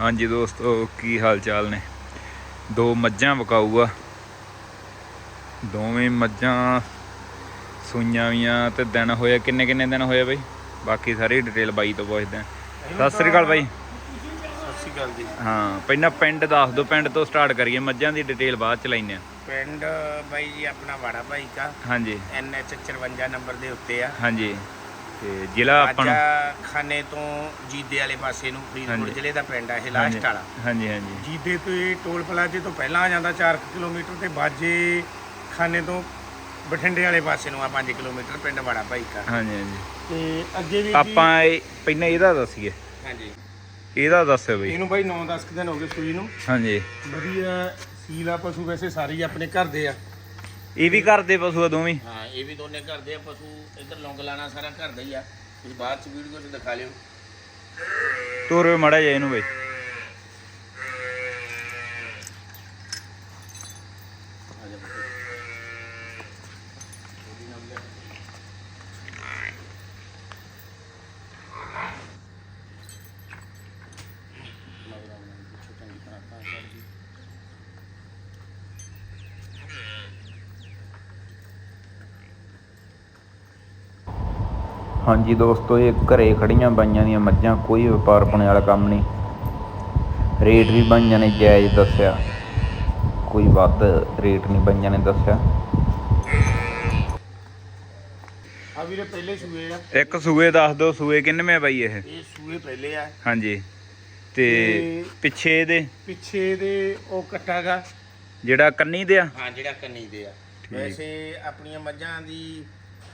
ਹਾਂਜੀ ਦੋਸਤੋ ਕੀ ਹਾਲ ਚਾਲ ਨੇ? ਦੋ ਮੱਝਾਂ ਵਿਕਾਊ ਆ ਦੋਵੇਂ ਮੱਝਾਂ ਸੂਈਆਂ ਵੀਆਂ ਤੇ ਦਿਨ ਹੋਏ ਕਿੰਨੇ ਕਿੰਨੇ ਦਿਨ ਹੋਏ ਬਈ? ਬਾਕੀ ਸਾਰੀ ਡਿਟੇਲ ਬਾਈ ਤੋਂ ਪੁੱਛਦੇ ਆ ਸਤਿ ਸ੍ਰੀ ਅਕਾਲ ਬਾਈ। ਸਤਿ ਸ਼੍ਰੀ ਅਕਾਲ ਜੀ। ਹਾਂ ਪਹਿਲਾਂ ਪਿੰਡ ਦੱਸ ਦਿਓ ਪਿੰਡ ਤੋਂ ਸਟਾਰਟ ਕਰੀਏ ਮੱਝਾਂ ਦੀ ਡਿਟੇਲ ਬਾਅਦ ਚ ਲੈਨੇ ਆ ਪਿੰਡ ਬਾਈ ਜੀ ਆਪਣਾ ਵਾੜਾ ਭਾਈ ਕਾ। ਹਾਂਜੀ। ਐਨਐਚ 54 ਨੰਬਰ ਦੇ ਉੱਤੇ ਆ। ਹਾਂਜੀ। ਤੇ ਜ਼ਿਲ੍ਹਾ ਆਪਾਂ ਨੂੰ ਖਾਨੇ ਤੋਂ ਜੀਦੇ ਵਾਲੇ ਪਾਸੇ ਨੂੰ ਫਰੀਦਕੋਟ ਹਾਂਜੀ। ਜ਼ਿਲ੍ਹੇ ਦਾ ਪਿੰਡ ਆ ਇਹ ਲਾਸਟ ਵਾਲਾ। ਹਾਂਜੀ ਹਾਂਜੀ। ਜੀਦੇ ਤੋਂ ਇਹ ਟੋਲ ਪਲਾਜ਼ੇ ਤੋਂ ਪਹਿਲਾਂ ਆ ਜਾਂਦਾ 4 ਕਿਲੋਮੀਟਰ ਤੇ ਬਾਜੇ ਖਾਨੇ ਤੋਂ ਬਠਿੰਡੇ ਵਾਲੇ ਪਾਸੇ ਨੂੰ ਆ 5 ਕਿਲੋਮੀਟਰ ਪਿੰਡ ਵਾੜਾ ਭਾਈ ਕਾ ਹਾਂਜੀ ਹਾਂਜੀ। ਤੇ ਅੱਗੇ ਵੀ ਆਪਾਂ ਇਹ ਪਹਿਲਾਂ ਇਹਦਾ ਦੱਸੀਏ। ਹਾਂਜੀ। ਇਹਦਾ ਦੱਸਿਓ ਬਈ। ਇਹਨੂੰ ਬਾਈ 9-10 ਦਿਨ ਹੋ ਗਏ ਸੂਈ ਨੂੰ। ਹਾਂਜੀ। ਵਧੀਆ ਸੀਲਾ ਪਸ਼ੂ ਵੈਸੇ ਸਾਰੇ ਹੀ ਆਪਣੇ ਘਰ ਦੇ ਆ। ਇਹ ਵੀ ਘਰ ਦੇ ਪਸ਼ੂ ਆ ਦੋਵੇਂ? ਹਾਂ ਇਹ ਵੀ ਦੋਨੇ ਘਰ ਦੇ ਆ ਪਸ਼ੂ ਇੱਧਰ ਲੌਂਗ ਲਾਣਾ ਸਾਰਾ ਘਰ ਦਾ ਹੀ ਆ। ਤੁਸੀਂ ਬਾਅਦ ਚ ਵੀਡੀਓ 'ਚ ਦਿਖਾ ਲਿਓ। ਤੋਰੋ ਮੜਾ ਜਾ ਇਹਨੂੰ ਬਈ। ਹਾਂਜੀ ਦੋਸਤੋ ਇਹ ਘਰੇ ਖੜੀਆਂ ਬਾਈਆਂ ਦੀਆਂ ਮੱਝਾਂ ਕੋਈ ਵਪਾਰ ਪੁਣੇ ਵਾਲਾ ਕੰਮ ਨਹੀਂ। ਰੇਟ ਵੀ ਬਾਈਆਂ ਨੇ ਜਾਇਜ਼ ਦੱਸਿਆ। ਕੋਈ ਵੱਧ ਰੇਟ ਨਹੀਂ ਬਾਈਆਂ ਨੇ ਦੱਸਿਆ। ਆ ਵੀਰੇ ਪਹਿਲੇ ਸੂਏ ਆ। ਇੱਕ ਸੂਏ ਦੱਸ ਦਿਓ ਸੂਏ ਕਿੰਨਵੇਂ ਬਾਈ ਇਹ? ਇਹ ਸੂਏ ਪਹਿਲੇ ਆ। ਹਾਂਜੀ। ਤੇ ਤੇ- ਪਿੱਛੇ ਇਹਦੇ? ਪਿੱਛੇ ਦੇ ਉਹ ਕੱਟਾਗਾ। ਜਿਹੜਾ ਕੰਨੀ ਦੇ ਆ? ਹਾਂ ਜਿਹੜਾ ਕੰਨੀ ਦੇ ਆ। ਵੈਸੇ ਆਪਣੀਆਂ ਮੱਝਾਂ ਦੀ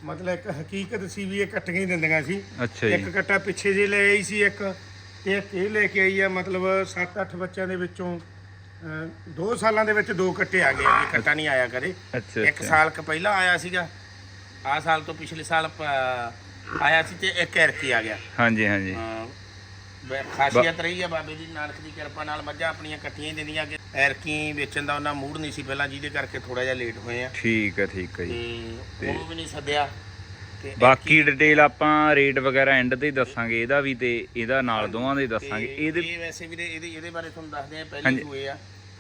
ਮਤਲਬ ਇੱਕ ਹਕੀਕਤ ਸੀ ਵੀ ਇਹ ਕੱਟੀਆਂ ਹੀ ਦਿੰਦੀਆਂ ਸੀ। ਅੱਛਾ ਇੱਕ ਕੱਟਾ ਪਿੱਛੇ ਜੇ ਲੈ ਆਈ ਸੀ ਇੱਕ ਤੇ ਇੱਕ ਇਹ ਲੈ ਕੇ ਆਈ ਆ ਮਤਲਬ 7-8 ਬੱਚਿਆਂ ਦੇ ਵਿੱਚੋਂ 2 ਸਾਲਾਂ ਦੇ ਵਿੱਚ ਦੋ ਕੱਟੇ ਆ ਗਏ ਆ ਵੀ ਕੱਟਾ ਨਹੀਂ ਆਇਆ ਕਰੇ ਅੱਛਾ ਇੱਕ ਸਾਲ ਕ ਪਹਿਲਾਂ ਆਇਆ ਸੀਗਾ। ਆ ਸਾਲ ਤੋਂ ਪਿਛਲੇ ਸਾਲ ਆਇਆ ਸੀ ਤੇ ਇੱਕ ਐਰਕੀ ਆ ਗਿਆ। ਹਾਂਜੀ ਹਾਂਜੀ। ਖਾਸੀਅਤ ਰਹੀ ਆ ਬਾਬੇ ਦੀ ਨਾਨਕ ਦੀ ਕਿਰਪਾ ਨਾਲ ਮੱਝਾਂ ਆਪਣੀਆਂ ਇਕੱਠੀਆਂ ਹੀ ਦਿੰਦੀਆਂ ਕਿ ਐਰਕੀ ਵੇਚਣ ਦਾ ਉਹਨਾਂ ਮੂਡ ਨਹੀਂ ਸੀ ਪਹਿਲਾਂ ਜਿਹਦੇ ਕਰਕੇ ਥੋੜਾ ਜਿਹਾ ਲੇਟ ਹੋਏ ਆ। ਠੀਕ ਹੈ ਠੀਕ ਹੈ ਜੀ। ਤੇ ਉਹਨੂੰ ਵੀ ਨਹੀਂ ਸੱਦਿਆ। ਤੇ ਬਾਕੀ ਡਿਟੇਲ ਆਪਾਂ ਰੇਟ ਵਗੈਰਾ ਐਂਡ ਤੇ ਹੀ ਦੱਸਾਂਗੇ ਇਹਦਾ ਵੀ ਤੇ ਇਹਦਾ ਨਾਲ ਦੋਵਾਂ ਦੇ ਦੱਸਾਂਗੇ। ਇਹਦੇ ਇਹ ਵੈਸੇ ਵੀ ਇਹਦੇ ਇਹਦੇ ਬਾਰੇ ਤੁਹਾਨੂੰ ਦੱਸਦੇ ਆ ਪਹਿਲੇ ਹਾਂਜੀ। ਸੂਏ ਆ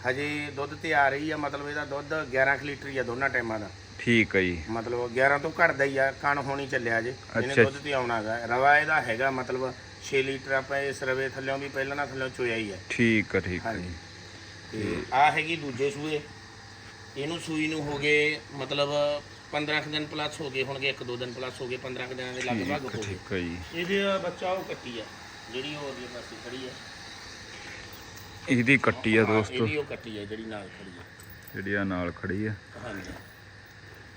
ਹਜੇ ਦੁੱਧ ਤੇ ਆ ਰਹੀ ਆ ਮਤਲਬ ਇਹਦਾ ਦੁੱਧ 11 ਕੁ ਲੀਟਰ ਹੀ ਆ ਦੋਨਾਂ ਟਾਈਮਾਂ ਦਾ। ਠੀਕ ਹੈ ਜੀ। ਮਤਲਬ 11 ਤੋਂ ਘਟਦਾ ਹੀ ਆ ਕਣ ਹੋਣੀ ਚੱਲਿਆ ਜੇ ਇਹਨੇ ਦੁੱਧ ਤੇ ਆਉਣਾ ਹੈਗਾ ਰਵਾ ਇਹਦਾ ਹੈਗਾ ਮਤਲਬ 6 ਲੀਟਰ ਆਪਾਂ ਇਸ ਰਵੇ ਥੱਲਿਓਂ ਵੀ ਪਹਿਲਾਂ ਨਾ ਥੱਲਿਓਂ ਚੋਇਆ ਹੀ ਹੈ। ਠੀਕ ਹੈ ਠੀਕ ਹੈ ਹਾਂਜੀ। ਤੇ ਆ ਹੈਗੀ ਦੂਜੇ ਸੂਏ। ਇਹਨੂੰ ਸੂਈ ਨੂੰ ਹੋ ਗਏ ਮਤਲਬ 15 ਕੁ ਦਿਨ ਪਲੱਸ ਹੋ ਗਏ ਹੋਣਗੇ ਇੱਕ ਦੋ ਦਿਨ ਪਲੱਸ ਹੋ ਗਏ 15 ਕੁ ਦਿਨਾਂ ਦੇ ਲਗਭਗ ਹੋ ਗਏ। ਠੀਕ ਹੈ ਜੀ। ਇਹਦੇ ਬੱਚਾ ਉਹ ਕੱਟੀ ਆ ਜਿਹੜੀ ਉਹ ਅਗਲੇ ਪਾਸੇ ਖੜੀ ਆ। ਇਹਦੀ ਕੱਟੀ ਆ ਦੋਸਤੋ। ਇਹਦੀ ਉਹ ਕੱਟੀ ਆ ਜਿਹੜੀ ਨਾਲ ਖੜੀ ਆ। ਜਿਹੜੀ ਆ ਨਾਲ ਖੜੀ ਆ। ਹਾਂਜੀ।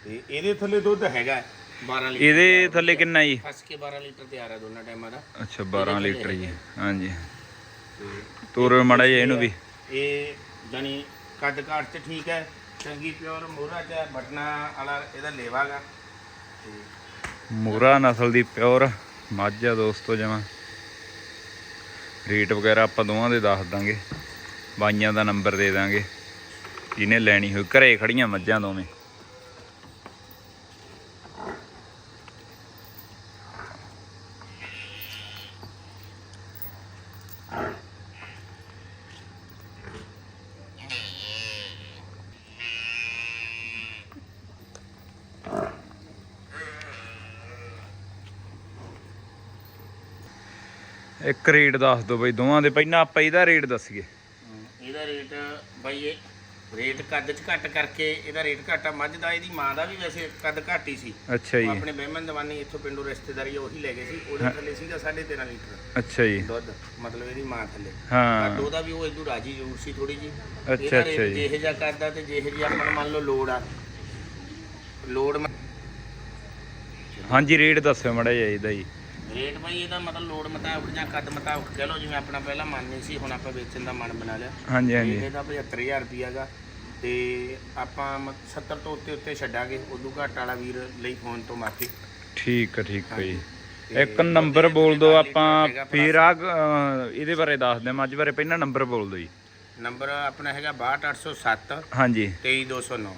ਤੇ ਇਹਦੇ ਥੱਲੇ ਦੁੱਧ ਹੈਗਾ। 12 ਲੀਟਰ ਇਹਦੇ ਥੱਲੇ ਕਿੰਨਾ ਜੀ? ਫਸ ਕੇ 12 ਲੀਟਰ ਤਿਆਰ ਆ ਦੋਨਾਂ ਟਾਈਮਾਂ ਦਾ। ਅੱਛਾ 12 ਲੀਟਰ ਜੀ ਹਾਂਜੀ। ਤੋਰੋ ਮੜਾ ਜਾ ਇਹਨੂੰ ਵੀ। ਇਹ ਜਾਨੀ ਕੱਦ ਕਾਠ ਤੇ ਠੀਕ ਹੈ ਚੰਗੀ ਪਿਓਰ ਮੋਹਰਾ ਚ ਹੈ, ਬਟਨਾ ਵਾਲਾ ਇਹਦਾ ਲੇਵਾਗਾ ਤੇ ਮੋਰਾ ਨਸਲ ਦੀ ਪਿਓਰ ਮੱਝ ਆ ਦੋਸਤੋ ਜਮਾ। ਰੇਟ ਵਗੈਰਾ ਆਪਾਂ ਦੋਵਾਂ ਦੇ ਦੱਸ ਦਾਂਗੇ। ਬਾਈਆਂ ਦਾ ਨੰਬਰ ਦੇ ਦਾਂਗੇ। ਜਿਹਨੇ ਲੈਣੀ ਹੋਈ ਘਰੇ ਖੜੀਆਂ ਮੱਝਾਂ ਦੋਵੇਂ। ਇੱਕ ਰੇਟ ਦੱਸ ਦਿਓ ਬਈ ਦੋਵਾਂ ਦੇ ਪਹਿਲਾਂ ਆਪਾਂ ਇਹਦਾ ਰੇਟ ਦੱਸੀਏ। ਇਹਦਾ ਰੇਟ ਬਾਈ ਇਹ ਰੇਟ ਕੱਦ ਚ ਘੱਟ ਕਰਕੇ ਇਹਦਾ ਰੇਟ ਘੱਟ ਆ ਮੱਝ ਦਾ ਇਹਦੀ ਮਾਂ ਦਾ ਵੀ ਵੈਸੇ ਕੱਦ ਘੱਟ ਹੀ ਸੀ। ਅੱਛਾ ਉਹ ਜੀ ਆਪਣੇ ਬਹਿਮਨ ਦਵਾਨੀ ਇੱਥੋਂ ਪਿੰਡੋਂ ਰਿਸ਼ਤੇਦਾਰੀ ਉਹੀ ਲੈ ਗਏ ਸੀ ਉਹਦੇ ਥੱਲੇ ਸੀਗਾ 13.5 ਲੀਟਰ। ਅੱਛਾ ਜੀ। ਦੁੱਧ ਮਤਲਬ ਇਹਦੀ ਮਾਂ ਥੱਲੇ। ਹਾਂ। ਪਰ ਉਹਦਾ ਵੀ ਉਹ ਇਦੋਂ ਰਾਜੀ ਜ਼ਰੂਰ ਸੀ ਥੋੜੀ ਜੀ ਅੱਛਾ, ਅੱਛਾ ਜੀ। ਜਿਹੇ ਜਿਹਾ ਕਰਦਾ ਤੇ ਜਿਹੇ ਜੀ ਆਪਾਂ ਮੰਨ ਲਓ ਲੋੜ ਆ। ਲੋੜ ਹਾਂਜੀ ਰੇਟ ਦੱਸਿਓ ਮੜਾ ਜਾ ਇਹਦਾ ਜੀ ਰੇਟ ਭਾਈ ਇਹਦਾ ਮਤਲਬ ਲੋੜ ਮੁਤਾਬਕ ਜਾਂ ਕੱਦ ਮੁਤਾਬਕ ਕਹਿ ਲਓ ਜਿਵੇਂ ਆਪਣਾ ਪਹਿਲਾਂ ਮਨ ਨਹੀਂ ਸੀ ਹੁਣ ਆਪਾਂ ਵੇਚਣ ਦਾ ਮਨ ਬਣਾ ਲਿਆ। ਹਾਂਜੀ ਹਾਂਜੀ। ਇਹਦਾ 75000 ਰੁਪਿਆਗਾ ਤੇ ਆਪਾਂ ਮ- 70 ਤੋਂ ਉੱਤੇ ਉੱਤੇ ਛੱਡਾਂਗੇ ਉਦੋਂ ਘੱਟ ਵਾਲਾ ਵੀਰ ਲਈ ਫੋਨ ਤੋਂ ਮਾਫੀ। ਠੀਕ ਹੈ ਠੀਕ ਹੈ ਜੀ ਇੱਕ ਨੰਬਰ ਬੋਲ ਦਿਓ ਆਪਾਂ ਫੇਰ ਆ ਇਹਦੇ ਬਾਰੇ ਦੱਸ ਦਿਆਂ ਮੱਝ ਬਾਰੇ ਪਹਿਲਾਂ ਨੰਬਰ ਬੋਲ ਦਿਓ ਜੀ। ਨੰਬਰ ਆਪਣਾ ਹੈਗਾ 62807 ਹਾਂਜੀ। 23209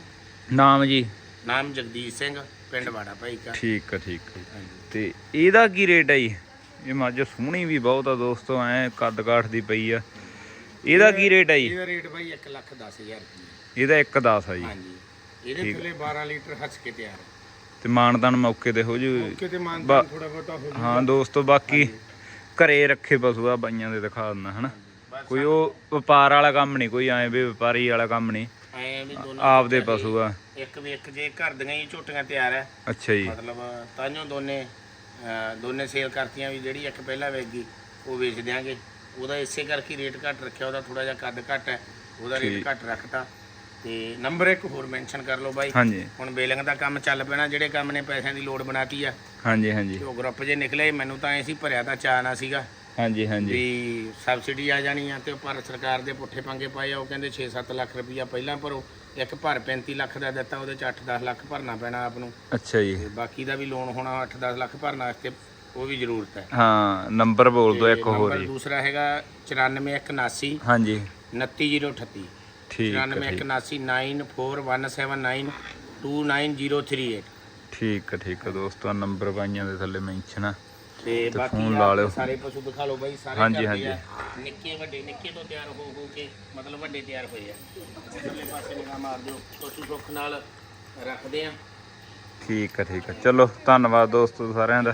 ਨਾਮ ਜੀ। ਨਾਮ ਜਗਦੀਸ਼ ਸਿੰਘ। ਪਿੰਡ ਵਾੜਾ ਭਾਈ ਕਾ ਠੀਕ ਹੈ ਠੀਕ ਹਾਂਜੀ ਤੇ ਇਹਦਾ ਕੀ ਰੇਟ ਹੈ ਜੀ? ਇਹ ਮੱਝ ਸੋਹਣੀ ਵੀ ਬਹੁਤ ਆ ਦੋਸਤੋ ਐ ਕੱਦ ਕਾਠ ਦੀ ਪਈ ਆ। ਇਹਦਾ ਕੀ ਰੇਟ ਹੈ ਜੀ? ਇਹਦਾ ਰੇਟ ਬਾਈ 1 ਲੱਖ 10000 ਰੁਪਏ ਇਹਦਾ 1 10 ਆ ਜੀ। ਹਾਂਜੀ। ਇਹਦੇ ਥੱਲੇ 12 ਲੀਟਰ ਹੱਸ ਕੇ ਤਿਆਰ ਹੈ ਤੇ ਮਾਨਦਾਨ ਮੌਕੇ ਤੇ ਹੋ ਜੂ। ਕਿਤੇ ਮਾਨਤਾ ਥੋੜਾ ਬਹੁਤਾ ਹੋ ਹਾਂ ਦੋਸਤੋ ਬਾਕੀ ਘਰੇ ਰੱਖੇ ਪਸ਼ੂ ਆ ਬਾਈਆਂ ਦੇ ਦਿਖਾ ਦਿੰਦਾ ਹਨਾ। ਕੋਈ ਉਹ ਵਪਾਰ ਵਾਲਾ ਕੰਮ ਨਹੀਂ ਕੋਈ ਐਂ ਵੀ ਵਪਾਰੀ ਵਾਲਾ ਕੰਮ ਨਹੀਂ। ਐ ਵੀ ਦੋਨੋਂ ਆਪਦੇ ਪਸ਼ੂ ਆ। ਇੱਕ ਵੀ ਇੱਕ ਜੇ ਘਰ ਦੀਆਂ ਹੀ ਝੋਟੀਆਂ ਤਿਆਰ ਹੈ ਅੱਛਾ ਜੀ। ਮਤਲਬ ਤਾਂਿਓ ਦੋਨੇ ਦੋਨੇ ਸੇਲ ਕਰਤੀਆਂ ਵੀ ਜਿਹੜੀ ਇੱਕ ਪਹਿਲਾਂ ਵੇਚ ਗਈ ਉਹ ਵੇਚ ਦਿਆਂਗੇ। ਉਹਦਾ ਇਸੇ ਕਰਕੇ ਰੇਟ ਘੱਟ ਰੱਖਿਆ ਉਹਦਾ ਥੋੜਾ ਜਿਹਾ ਕੱਦ ਘੱਟ ਹੈ ਉਹਦਾ ਰੇਟ ਘੱਟ ਰੱਖਤਾ। ਤੇ ਨੰਬਰ ਇੱਕ ਹੋਰ ਮੈਂਸ਼ਨ ਕਰ ਲਓ ਬਾਈ। ਹਾਂਜੀ। ਹੁਣ ਬੇਲਿੰਗ ਦਾ ਕੰਮ ਚੱਲ ਪੈਣਾ ਜਿਹੜੇ ਕੰਮ ਨੇ ਪੈਸਿਆਂ ਦੀ ਲੋੜ ਬਣਾਤੀ ਆ। ਹਾਂਜੀ ਹਾਂਜੀ। ਉਹ ਗਰੁੱਪ ਜੇ ਨਿਕਲੇ ਮੈਨੂੰ ਤਾਂ ਐ ਸੀ ਭਰਿਆ ਤਾਂ ਚਾਅ ਨਾ ਸੀਗਾ। ਹਾਂਜੀ ਹਾਂਜੀ। ਵੀ ਸਬਸਿਡੀ ਆ ਜਾਣੀ ਆ ਤੇ ਉਹ ਪਰ ਸਰਕਾਰ ਦੇ ਪੁੱਠੇ ਪੰਗੇ ਪਾਏ ਆ ਉਹ ਕਹਿੰਦੇ 6-7 ਲੱਖ ਰੁਪਈਆ ਪਹਿਲਾਂ ਭਰੋ ਇੱਕ ਭਰ 35 ਲੱਖ ਦਾ ਦਿੱਤਾ ਉਹਦੇ ਚ 8-10 ਲੱਖ ਭਰਨਾ ਪੈਣਾ ਆਪ ਨੂੰ। ਅੱਛਾ ਜੀ। ਤੇ ਬਾਕੀ ਦਾ ਵੀ ਲੋਨ ਹੋਣਾ 8-10 ਲੱਖ ਭਰਨ ਵਾਸਤੇ ਉਹ ਵੀ ਜ਼ਰੂਰਤ ਹੈ। ਹਾਂ ਨੰਬਰ ਬੋਲ ਦਿਓ ਇੱਕ ਹੋਰ ਨੰਬਰ ਜੀ। ਦੂਸਰਾ ਹੈਗਾ 94179 ਹਾਂਜੀ। 29038 ਠੀਕ ਹੈ ਠੀਕ 94179 29038 ਠੀਕ ਹੈ ਠੀਕ ਹੈ ਦੋਸਤੋ ਨੰਬਰ ਬਾਈਆਂ ਦੇ ਥੱਲੇ ਮੈਂਸ਼ਨ ਆ। ਤੇ ਬਾਕੀ ਲਾ ਲਿਓ। ਸਾਰੇ ਪਸ਼ੂ ਦਿਖਾ ਲਓ ਬਾਈ ਸਾਰੇ ਹਾਂਜੀ, ਘਰ ਦੇ ਹਾਂਜੀ। ਆ। ਨਿੱਕੇ ਵੱਡੇ ਨਿੱਕੇ ਤੋਂ ਤਿਆਰ ਹੋ ਹੋ ਕੇ ਮਤਲਬ ਵੱਡੇ ਤਿਆਰ ਹੋਏ ਆ ਥੱਲੇ ਪਾਸੇ ਨਿਗਾਹ ਮਾਰ ਦਿਓ ਪਸ਼ੂ ਸੁੱਖ ਨਾਲ ਰੱਖਦੇ ਆ ਠੀਕ ਹੈ ਠੀਕ ਹੈ ਚਲੋ ਧੰਨਵਾਦ ਦੋਸਤੋ ਸਾਰਿਆਂ ਦਾ